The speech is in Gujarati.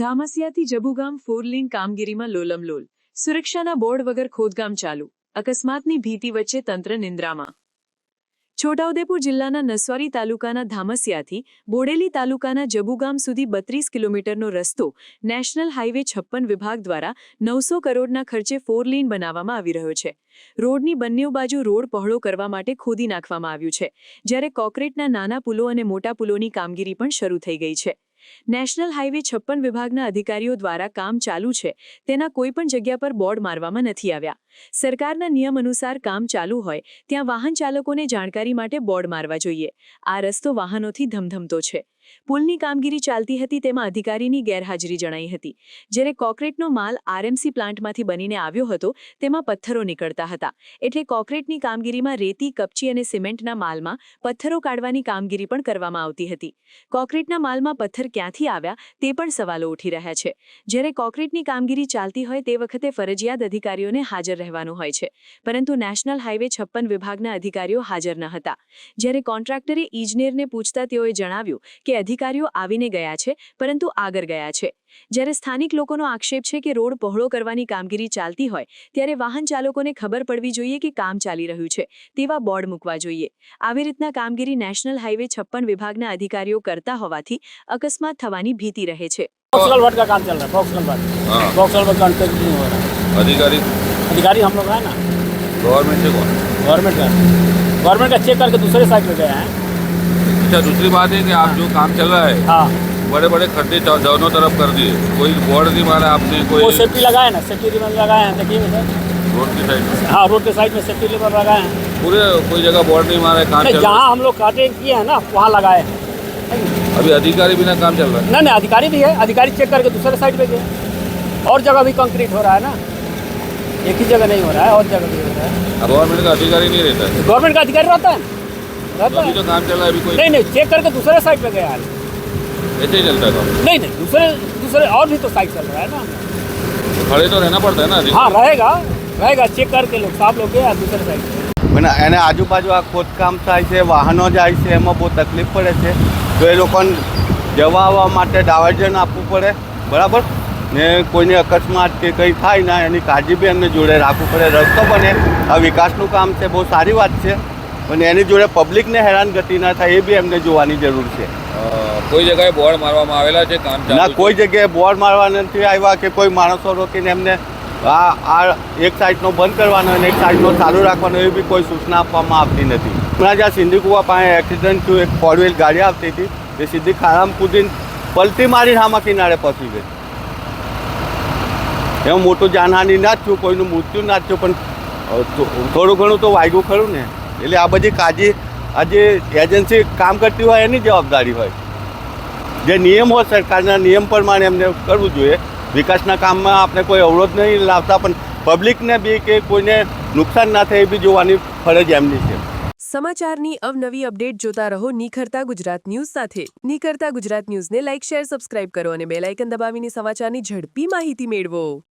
ધામસિયાથી જબુગામ ફોરલીન કામગીરીમાં લોલમલોલ સુરક્ષાના બોર્ડ વગર ખોદકામ ચાલુ. અકસ્માતની ભીતિ વચ્ચે તંત્ર નિંદ્રામાં. છોટાઉદેપુર જિલ્લાના નસવારી તાલુકાના ધામસિયાથી બોડેલી તાલુકાના જબુગામ સુધી બત્રીસ કિલોમીટરનો રસ્તો નેશનલ હાઇવે છપ્પન વિભાગ દ્વારા નવસો કરોડના ખર્ચે ફોરલીન બનાવવામાં આવી રહ્યો છે. રોડની બંને બાજુ રોડ પહોળો કરવા માટે ખોદી નાખવામાં આવ્યું છે, જ્યારે કોન્ક્રીટના નાના પુલો અને મોટા પુલોની કામગીરી પણ શરૂ થઈ ગઈ છે. નેશનલ હાઇવે છપ્પન વિભાગના અધિકારીઓ દ્વારા કામ ચાલુ છે. તેના કોઈ પણ જગ્યા પર બોર્ડ મારવામાં નથી આવ્યા. સરકારના નિયમ અનુસાર કામ ચાલુ હોય, ત્યાં વાહન ચાલકોને જાણકારી માટે બોર્ડ મારવા જોઈએ. આ રસ્તો વાહનોથી ધમધમતો છે. પુલની કામગીરી ચાલતી હતી તેમાં અધિકારીની ગેરહાજરી જણાઈ હતી. જ્યારે કોક્રેટનો માલ આરએમસી પ્લાન્ટમાંથી બનીને આવ્યો હતો, તેમાં પથ્થરો નીકળતા હતા. એટલે કોક્રેટની કામગીરીમાં રેતી, કપચી અને સિમેન્ટના માલમાં પથ્થરો કાઢવાની કામગીરી પણ કરવામાં આવતી હતી. કોક્રેટના માલમાં પથ્થર ક્યાંથી આવ્યા, તે પણ સવાલો ઉઠી રહ્યા છે. જ્યારે કોક્રેટની કામગીરી ચાલતી હોય, તે વખતે ફરજિયાત અધિકારીઓને હાજર રહેવાનો હોય છે. પરંતુ નેશનલ હાઈવે છપ્પન વિભાગના અધિકારીઓ હાજર ન હતા. જ્યારે કોન્ટ્રાક્ટરે ઇજનેરને પૂછતા તેઓએ જણાવ્યું કે અધિકારીઓ આવીને ગયા છે પરંતુ આગળ ગયા છે. જ્યારે સ્થાનિક લોકોનો આક્ષેપ છે કે રોડ પહોળો કરવાની કામગીરી ચાલતી હોય ત્યારે વાહન ચાલકોને ખબર પડવી જોઈએ કે કામ ચાલી રહ્યું છે તેવા બોર્ડ મૂકવા જોઈએ. આવી રીતના કામગીરી નેશનલ હાઈવે છપ્પન વિભાગના અધિકારીઓ કરતા હોવાથી અકસ્માત થવાની ભીતિ રહે છે. અધિકારી है हाँ हो अधिकारी हम लोग हैं ना? गवर्नमेंट से कौन? गवर्नमेंट का। गवर्नमेंट का चेक करके दूसरे साइड में गए हैं। अच्छा दूसरी बात है कि आप जो काम चल रहा है हाँ। बड़े बड़े खड्डे दोनों तरफ़ कर दिए। कोई बोर्ड नहीं मारा आपने वो कोई सेफ्टी लगाए ना? सेफ्टी रिबन लगाए हैं देखिए रोड की साइड में। हाँ रोड के साइड में सेफ्टी रिबन लगाए हैं। पूरे कोई जगह बोर्ड नहीं मारा है। काम जहाँ हम लोग काटे किए हैं ना वहाँ लगाए हैं। अभी अधिकारी बिना काम चल रहा है? नहीं नहीं अधिकारी भी है। अधिकारी चेक करके दूसरे साइड पे गए। और जगह भी कंक्रीट हो रहा है ना? एक ही जगह नहीं हो रहा है और जगह भी हो रहा है अब गवर्नमेंट का अधिकारी नहीं रहता है गवर्नमेंट का अधिकारी रहता है ना तो रहता अभी है जो काम चल रहा है अभी कोई नहीं नहीं चेक करके दूसरे साइड पे गया है ऐसे ही चलता है काम नहीं नहीं दूसरे दूसरे और भी तो साइड चल रहा है ना तो खड़े तो रहना पड़ता है ना हाँ अधिकारी रहेगा रहेगा चेक करके लोग साहब लोग गए दूसरे साइड पे મને એને આજુબાજુ આ ખોદકામ થાય છે વાહનો જાય છે એમાં બહુ તકલીફ પડે છે તો એ લોકોને જવા આવવા માટે ડાયવર્ઝન આપવું પડે બરાબર ને કોઈને અકસ્માત કે કંઈ થાય ના એની કાળજી બી એમને જોડે રાખવું પડે. રસ્તો બને આ વિકાસનું કામ છે બહુ સારી વાત છે. પણ એની જોડે પબ્લિકને હેરાનગતિ ના થાય એ બી એમને જોવાની જરૂર છે. કોઈ જગ્યાએ બોર્ડ મારવામાં આવેલા છે કામ ના કોઈ જગ્યાએ બોર્ડ મારવા નથી આવ્યા કે કોઈ માણસો રોકીને એમને આ આ એક સાઈડનો બંધ કરવાનો અને એક સાઈડનો ચાલુ રાખવાનો એ બી કોઈ સૂચના આપવામાં આવતી નથી. હમણાં જ્યાં સિંધીકુવા પાસે એક્સિડન્ટ થયું એક ફોર વ્હીલ ગાડી આવતી હતી એ સીધી ખારામ કૂદીને પલટી મારી હામા કિનારે પહોંચી ગઈ. એમાં મોટું જાનહાનિ ના થયું, કોઈનું મૃત્યુ ના થયું, પણ થોડું ઘણું તો વાગ્યું ખરું ને. એટલે આ બધી કાજી, આ જે એજન્સી કામ કરતી હોય એની જવાબદારી હોય. જે નિયમ હોય સરકારના નિયમ પ્રમાણે એમને કરવું જોઈએ. વિકાસના કામમાં આપણે કોઈ અવરોધ નહીં લાવતા, પણ પબ્લિકને બી કે કોઈને નુકસાન ના થાય એ બી જોવાની ફરજ એમની છે. સમાચારની અવનવી અપડેટ જોતા રહો નિખરતા ગુજરાત ન્યૂઝ સાથે. નિખરતા ગુજરાત ન્યૂઝને લાઇક શેર, સબસ્ક્રાઇબ કરો અને બેલ આઇકન દબાવીને સમાચારની ઝડપી માહિતી મેળવો.